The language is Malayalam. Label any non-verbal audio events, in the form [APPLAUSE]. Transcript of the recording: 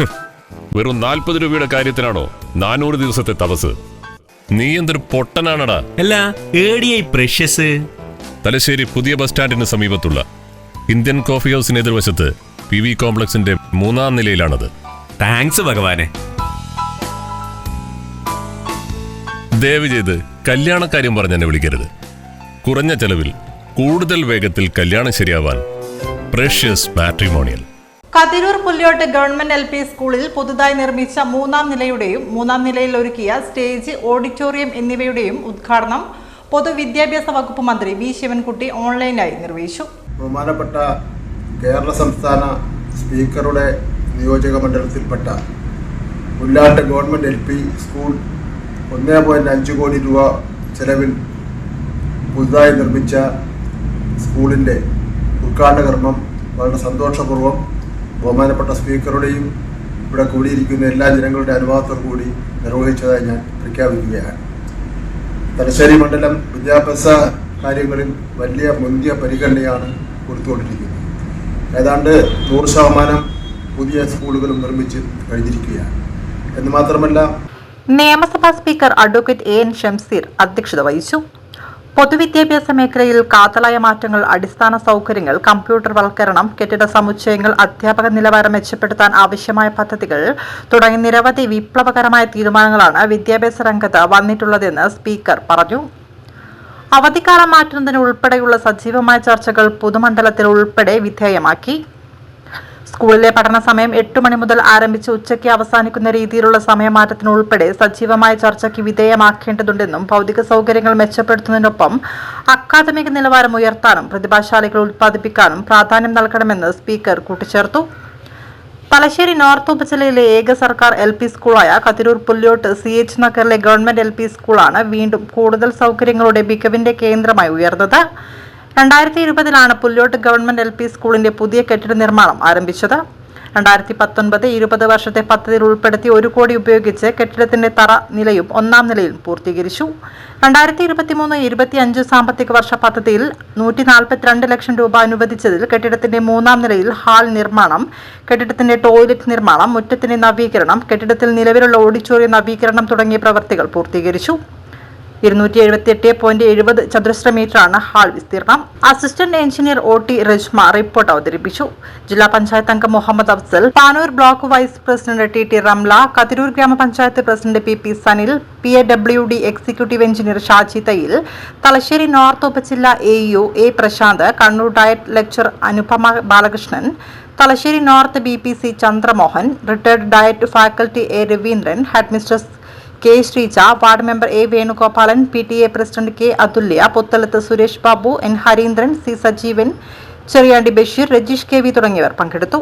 [LAUGHS] വെറും നാൽപ്പത് രൂപയുടെ കാര്യത്തിനാണോ നാനൂറ് ദിവസത്തെ തപസ്? നീ എന്തൊരു പൊട്ടനാണടാ. അല്ല ഏടിയായി പ്രഷ്യസ്? തലശ്ശേരി പുതിയ ബസ് സ്റ്റാൻഡിന് സമീപത്തുള്ള ഇന്ത്യൻ കോഫി ഹൗസിന് എതിർവശത്ത് പി വി കോംപ്ലക്സിന്റെ മൂന്നാം നിലയിലാണത്. താങ്ക്സ് ഭഗവാനെ. ദയവ് ചെയ്ത് കല്യാണക്കാര്യം പറഞ്ഞ് എന്നെ വിളിക്കരുത്. കുറഞ്ഞ ചെലവിൽ കൂടുതൽ വേഗത്തിൽ കല്യാണം ശരിയാവാൻ precious matrimonial. Kathirur Pullottu government L P സ്കൂളിൽ പുതുതായി നിർമ്മിച്ച മൂന്നാം നിലയുടെയും മൂന്നാം നിലയിൽ ഒരുക്കിയ സ്റ്റേജ് ഓഡിറ്റോറിയം എന്നിവയുടെയും ഉദ്ഘാടനം പൊതുവിദ്യാഭ്യാസ വകുപ്പ് മന്ത്രി വി ശിവൻകുട്ടി ഓൺലൈനായി നിർവഹിച്ചു. ബഹുമാനപ്പെട്ട കേരള സംസ്ഥാന സ്പീക്കറുടെ നിയോജക മണ്ഡലത്തിൽപ്പെട്ട Pullattu government L P school ഒന്നേ പോയിന്റ് അഞ്ച് കോടി രൂപ ചെലവിൽ പുതുതായി നിർമ്മിച്ച സ്കൂളിന്റെ ഉദ്ഘാടന കർമ്മം വളരെ സന്തോഷപൂർവം ബഹുമാനപ്പെട്ട സ്പീക്കറുടെയും ഇവിടെ കൂടിയിരിക്കുന്ന എല്ലാ ജനങ്ങളുടെ അനുവാദത്തോടു കൂടി നിർവഹിച്ചതായി ഞാൻ പ്രഖ്യാപിക്കുകയാണ്. തലശ്ശേരി മണ്ഡലം വിദ്യാഭ്യാസ കാര്യങ്ങളിൽ വലിയ മുന്തിയ പരിഗണനയാണ് കൊടുത്തുകൊണ്ടിരിക്കുന്നത്. ഏതാണ്ട് നൂറ് ശതമാനം പുതിയ സ്കൂളുകളും നിർമ്മിച്ച് കഴിഞ്ഞിരിക്കുകയാണ്. എന്ന് മാത്രമല്ല നിയമസഭാ speaker advocate A N Shamseer അധ്യക്ഷത വഹിച്ചു. പൊതുവിദ്യാഭ്യാസ മേഖലയിൽ കാതലായ മാറ്റങ്ങൾ അടിസ്ഥാന സൗകര്യങ്ങൾ കമ്പ്യൂട്ടർ വൽക്കരണം കെട്ടിട സമുച്ചയങ്ങൾ അധ്യാപക നിലവാരം മെച്ചപ്പെടുത്താൻ ആവശ്യമായ പദ്ധതികൾ തുടങ്ങി നിരവധി വിപ്ലവകരമായ തീരുമാനങ്ങളാണ് വിദ്യാഭ്യാസ രംഗത്ത് വന്നിട്ടുള്ളതെന്ന് സ്പീക്കർ പറഞ്ഞു. അവധിക്കാലം മാറ്റുന്നതിന് ഉൾപ്പെടെയുള്ള സജീവമായ ചർച്ചകൾ പൊതുമണ്ഡലത്തിൽ ഉൾപ്പെടെ വിധേയമാക്കി. സ്കൂളിലെ പഠന സമയം എട്ട് മണി മുതൽ ആരംഭിച്ച് ഉച്ചയ്ക്ക് അവസാനിക്കുന്ന രീതിയിലുള്ള സമയമാറ്റത്തിനുൾപ്പെടെ സജീവമായ ചർച്ചയ്ക്ക് വിധേയമാക്കേണ്ടതുണ്ടെന്നും ഭൗതിക സൗകര്യങ്ങൾ മെച്ചപ്പെടുത്തുന്നതിനൊപ്പം അക്കാദമിക നിലവാരം ഉയർത്താനും പ്രതിഭാശാലികൾ ഉത്പാദിപ്പിക്കാനും പ്രാധാന്യം നൽകണമെന്ന് സ്പീക്കർ കൂട്ടിച്ചേർത്തു. തലശ്ശേരി നോർത്ത് ഉപജില്ലയിലെ ഏക സർക്കാർ എൽ പി സ്കൂളായ കതിരൂർ പുല്ലോട്ട് സി എച്ച് നഗറിലെ ഗവൺമെന്റ് എൽ പി സ്കൂളാണ് വീണ്ടും കൂടുതൽ സൗകര്യങ്ങളുടെ മികവിന്റെ കേന്ദ്രമായി ഉയർന്നത്. രണ്ടായിരത്തി ഇരുപതിലാണ് പുല്ലോട്ട് ഗവൺമെന്റ് എൽ പി സ്കൂളിന്റെ പുതിയ കെട്ടിട നിർമ്മാണം ആരംഭിച്ചത്. രണ്ടായിരത്തി പത്തൊൻപത് ഇരുപത് വർഷത്തെ പദ്ധതിയിൽ ഉൾപ്പെടുത്തി ഒരു കോടി ഉപയോഗിച്ച് കെട്ടിടത്തിന്റെ തറ നിലയും ഒന്നാം നിലയും പൂർത്തീകരിച്ചു. രണ്ടായിരത്തി ഇരുപത്തിമൂന്ന് ഇരുപത്തി അഞ്ച് സാമ്പത്തിക വർഷ പദ്ധതിയിൽ നൂറ്റി നാൽപ്പത്തിരണ്ട് ലക്ഷം രൂപ അനുവദിച്ചതിൽ കെട്ടിടത്തിന്റെ മൂന്നാം നിലയിൽ ഹാൾ നിർമ്മാണം കെട്ടിടത്തിന്റെ ടോയ്ലറ്റ് നിർമ്മാണം മുറ്റത്തിന്റെ നവീകരണം കെട്ടിടത്തിൽ നിലവിലുള്ള ഓഡിറ്റോറിയം നവീകരണം തുടങ്ങിയ പ്രവൃത്തികൾ പൂർത്തീകരിച്ചു. ഇരുന്നൂറ്റി എഴുപത്തിയെട്ട് പോയിന്റ് എഴുപത് ചതുരശ്ര മീറ്ററാണ് ഹാൾ വിസ്തീർണം. Assistant engineer O T Rajma report അവതരിപ്പിച്ചു. ജില്ലാ പഞ്ചായത്ത് അംഗം Muhammad Afsal Panoor block vice president T T Ramla Kathiroor ഗ്രാമപഞ്ചായത്ത് president P P Sanil P A W D executive engineer Shaji Thayyil Thalassery north ഉപജില്ല A U A Prashanth Kannur DIET lecture Anupama Balakrishnan Thalassery north B P C Chandramohan retired DIET faculty A Raveendran head mistress K Sreeja ward member A Venugopalan P T A president K Athulya Puthalath Suresh Babu N Hareendran C Sajeevan Cheriyandi Basheer Rajeesh K V തുടങ്ങിയവർ പങ്കെടുത്തു.